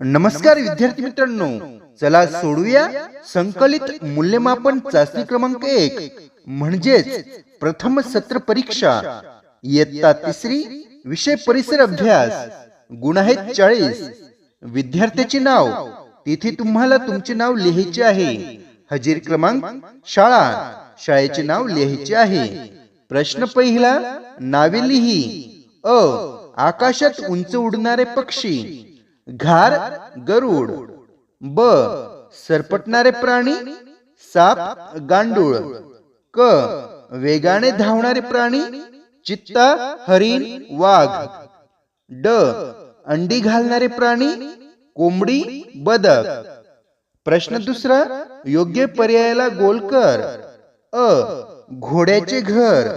नमस्कार विद्यार्थी मित्रांनो चला सोडूया संकलित मूल्यमापन चाचणी क्रमांक एक. म्हणजेच प्रथम सत्र परीक्षा इयत्ता तिसरी विषय परिसर अभ्यास. गुण आहेत चाळीस. विद्यार्थ्याचे नाव. तिथे तुम्हाला तुमचे नाव लिहायचे आहे. हजेरी क्रमांक शाळा. शाळेचे नाव लिहायचे आहे. प्रश्न पहिला नावे लिही. अ. आकाशात उंच उडणारे पक्षी. घार गरुड ब सरपटणारे प्राणी साप गांडूळ क वेगाने धावणारे प्राणी चित्ता हरिण वाघ ड अंडी घालणारे प्राणी कोंबडी बदक. प्रश्न दुसरा योग्य पर्यायाला गोल कर. अ घोड्याचे घर.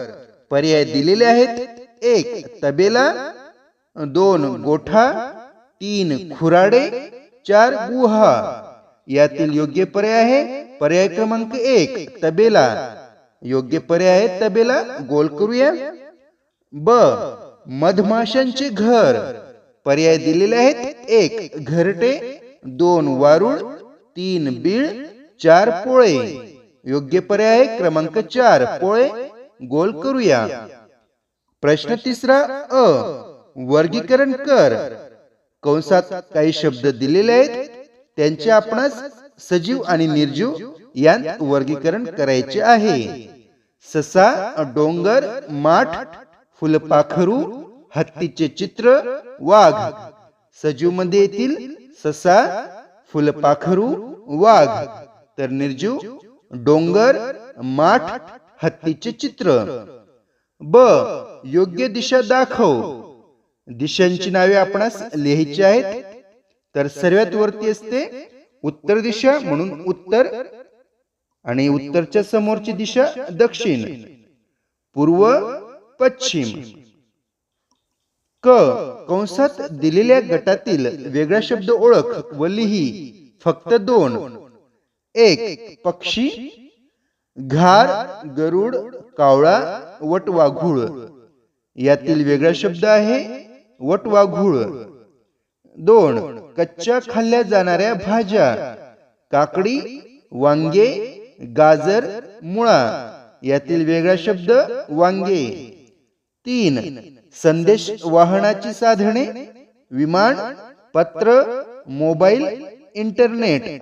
पर्याय दिलेले आहेत एक तबेला. दोन गोठा. तीन खुराडे चार गुहा. यातील योग्य पर्याय आहे पर्याय क्रमांक एक तबेला. योग्य पर्याय आहे तबेला गोल करूया. ब मधमाशांचे घर. पर्याय दिलेले आहेत एक घरटे दोन वारुळ तीन बीळ चार पोळे. योग्य पर्याय आहे क्रमांक चार पोळे. गोल करूया. प्रश्न तिसरा अ वर्गीकरण कर. कंसात काही शब्द दिलेले आहेत त्यांचे आपणास सजीव आणि निर्जीव यांत वर्गीकरण करायचे आहे. ससा डोंगर माठ फुलपाखरू हत्तीचे चित्र वाघ. सजीवमध्ये येतील ससा फुलपाखरू वाघ. तर निर्जीव डोंगर माठ हत्तीचे चित्र. ब. योग्य दिशा दाखव. दिशांची नावे आपणास लिहायची आहेत. तर सर्वात वरती असते उत्तर दिशा म्हणून उत्तर आणि उत्तरच्या समोरची दिशा दक्षिण. पूर्व पश्चिम. क कंसात दिलेल्या गटातील वेगळा शब्द ओळख व लिही. फक्त दोन. एक पक्षी. घार गरुड कावळा वटवाघूळ. यातील वेगळा शब्द आहे वटवाघूळ दोन कच्च्या खाल्ल्या जाणाऱ्या भाज्या काकडी वांगे गाजर मुळा यातील वेगळा शब्द वांगे. तीन संदेश वाहनाची साधने विमान पत्र मोबाईल इंटरनेट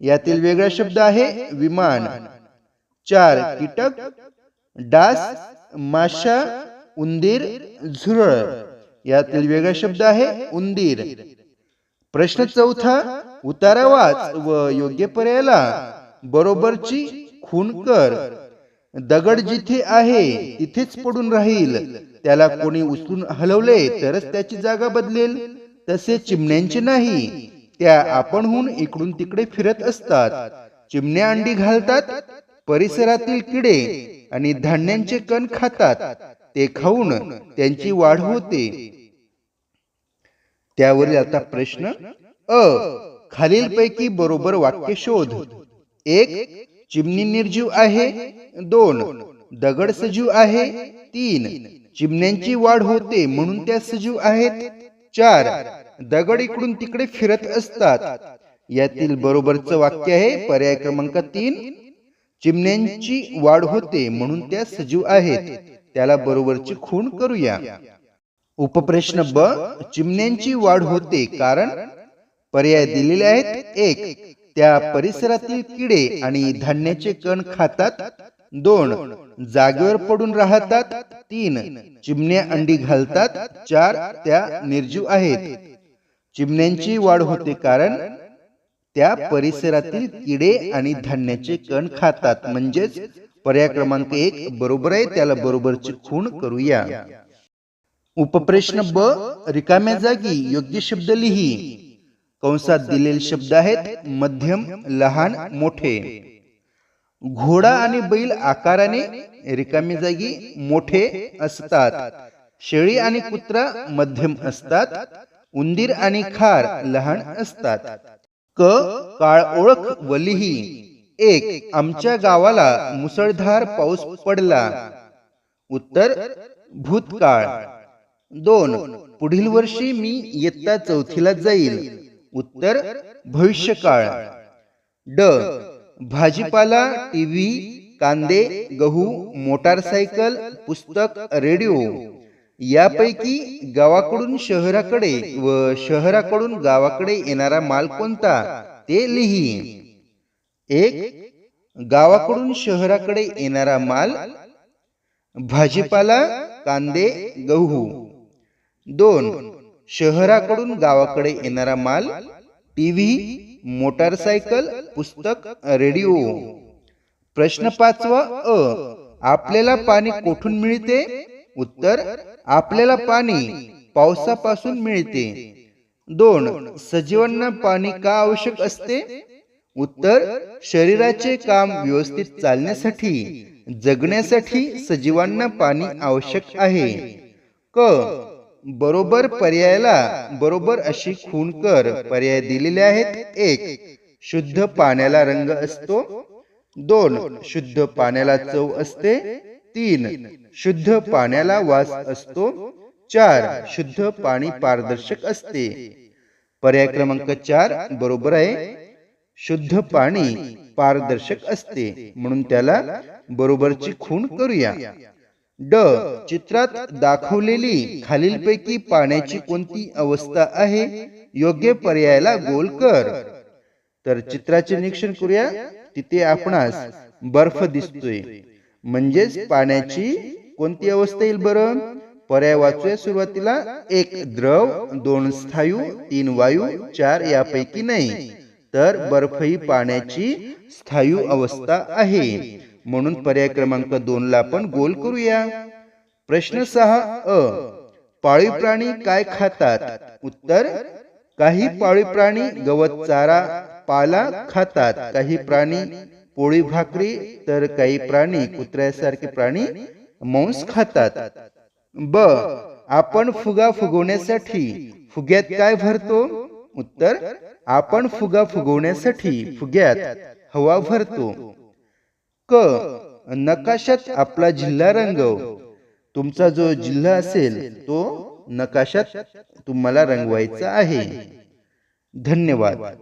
यातील वेगळा शब्द आहे विमान. चार कीटक डास माशा उंदीर झुरळ. यातील वेगळा शब्द आहे उंदीर. प्रश्न चौथा उतारा वाच व योग्य पर्यायाला. बरोबरची खून कर. दगड जिथे आहे तिथेच पडून राहील. त्याला कोणी उचलून हलवले तरच त्याची जागा बदलेल. तसे चिमण्यांचे नाही. त्या आपणहून इकडून तिकडे फिरत असतात. चिमण्या अंडी घालतात परिसरातील किडे आणि धान्यांचे कण खातात. ते खाऊन त्यांची वाढ होते. त्यावरील आता प्रश्न अ खालीलपैकी बरोबर वाक्य शोध. एक चिमणी निर्जीव आहे. दोन दगड सजीव आहे. तीन चिमण्यांची वाढ होते म्हणून त्या सजीव आहेत. चार दगड इकडून तिकडे फिरत असतात. यातील बरोबरचं वाक्य आहे पर्याय क्रमांक तीन. चिमण्यांची वाढ होते म्हणून त्या सजीव आहेत. त्याला बरोबरची खूण करूया. उपप्रश्न ब चिमण्यांची वाढ होते कारण पर्याय दिलेले आहेत एक. त्या परिसरातील किडे आणि धान्याचे कण खातात. दोन जागेवर पडून राहतात. तीन चिमण्या अंडी घालतात. चार त्या निर्जीव आहेत. चिमण्यांची वाढ होते कारण त्या परिसरातील किडे आणि धान्याचे कण खातात. म्हणजेच पर्याय क्रमांक एक बरोबर आहे त्याला बरोबरची खूण करूया. उपप्रश्न ब रिकाम्या जागी योग्य शब्द लिही. कंसात दिलेले शब्द आहेत मध्यम लहान मोठे. घोडा आणि बैल आकाराने रिकामी जागी मोठे असतात. शेळी आणि कुत्रा मध्यम असतात. उंदीर आणि खार लहान असतात. क काळ ओळख व लिही. एक आमच्या गावाला मुसळधार पाऊस पडला. उत्तर भूतकाळ. दोन पुढील वर्षी मी इयत्ता चौथीला जाईल. उत्तर भविष्यकाळ. ड भाजीपाला टीव्ही कांदे गहू मोटारसायकल पुस्तक रेडिओ. यापैकी गावाकडून शहराकडे व शहराकडून गावाकडे येणारा माल कोणता? ते लिही एक गावाकडून शहराकडे येणारा माल भाजीपाला कांदे गहू. दोन शहराकडून गावाकडे येणारा माल टीव्ही मोटारसायकल पुस्तक रेडिओ. प्रश्न पाचवा अ आपल्याला पाणी कोठून मिळते? उत्तर आपल्याला पाणी पावसापासून मिळते. दोन सजीवांना पाणी का आवश्यक असते? उत्तर शरीराचे काम व्यवस्थित चालण्यासाठी जगण्यासाठी सजीवांना पाणी आवश्यक आहे. क बरोबर पर्यायाला बरोबर अशी खून कर पर्याय दिलेले आहेत. एक शुद्ध पाण्याला रंग असतो. दोन शुद्ध पाण्याला चव असते. तीन शुद्ध पाण्याला वास असतो. चार शुद्ध पाणी पारदर्शक असते. पर्याय क्रमांक चार बरोबर आहे. शुद्ध पाणी पारदर्शक असते. म्हणून त्याला बरोबरची खूण करूया. ड. चित्रात दाखवलेली खालीलपैकी पाण्याची कोणती अवस्था आहे? योग्य पर्यायाला गोल कर. तर चित्राचे निरीक्षण करूया. तिथे आपणास बर्फ दिसतोय. म्हणजेच पाण्याची कोणती अवस्था येईल बरं? पर्याय वाचूया सुरुवातीला. एक द्रव दोन स्थायू तीन वायू चार यापैकी नाही. तर बर्फही पाण्याची स्थायू अवस्था आहे. म्हणून पर्याय क्रमांक दोन ला आपण गोल करूया. प्रश्न सहा अ. पाळीव प्राणी काय खातात? उत्तर काही पाळीव प्राणी गवत चारा पाला खातात. काही प्राणी पोळी भाकरी तर काही प्राणी कुत्र्यासारखे प्राणी मांस खातात. ब. आपण फुगा फुगवण्यासाठी फुग्यात काय भरतो? उत्तर आपण फुगा फुगवण्यासाठी फुग्यात हवा भरतो. क नकाशात आपला जिल्हा रंगव. तुमचा जो जिल्हा असेल तो नकाशात तुम्हाला रंगवायचा आहे. धन्यवाद.